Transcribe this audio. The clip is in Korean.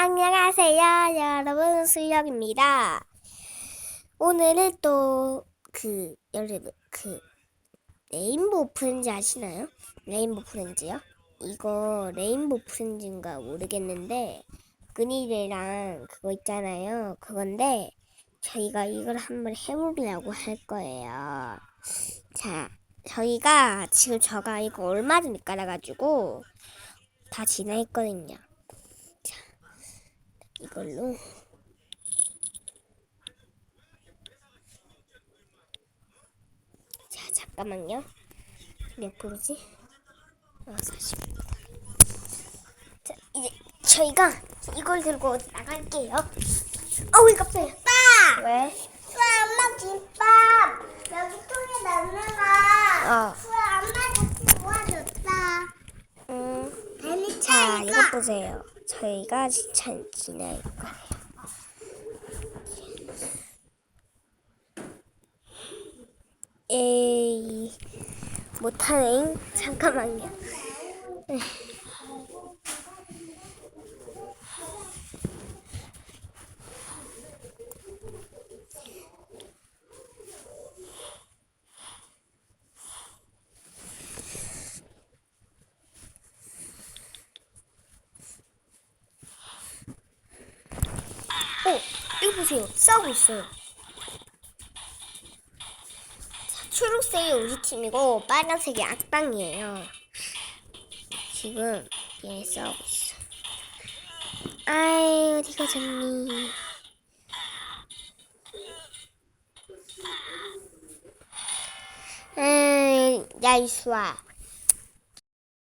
안녕하세요, 여러분. 수혁입니다. 오늘은 또 그 여러분 그 레인보우 프렌즈 아시나요? 레인보우 프렌즈요? 이거 레인보우 프렌즈인가 모르겠는데 그니들랑 그거 있잖아요. 그건데 저희가 이걸 한번 해보려고 할 거예요. 자, 저희가 지금 저가 이거 얼마 전에 깔아가지고 다 진화했거든요. 자, 이걸로 자, 잠깐만요. 몇 프로지? 아, 40. 자, 이제 저희가 이걸 들고 나갈게요. 어우, 깜짝이야. 오빠! 왜? 수아 엄마 김밥 여기 통에 넣는가? 어. 수아 엄마 같이 도와줬다. 음. 자. 이거 보세요. 저희가 진짜 지낼 거예요. 에이, 못하네. 잠깐만요. 에이. 어, 이거 보세요. 싸우고 있어요. 자, 초록색이 우리 팀이고 빨간색이 악당이에요. 지금 얘 싸우고 있어. 아이 어디 가졌니? 에이, 야 이수아,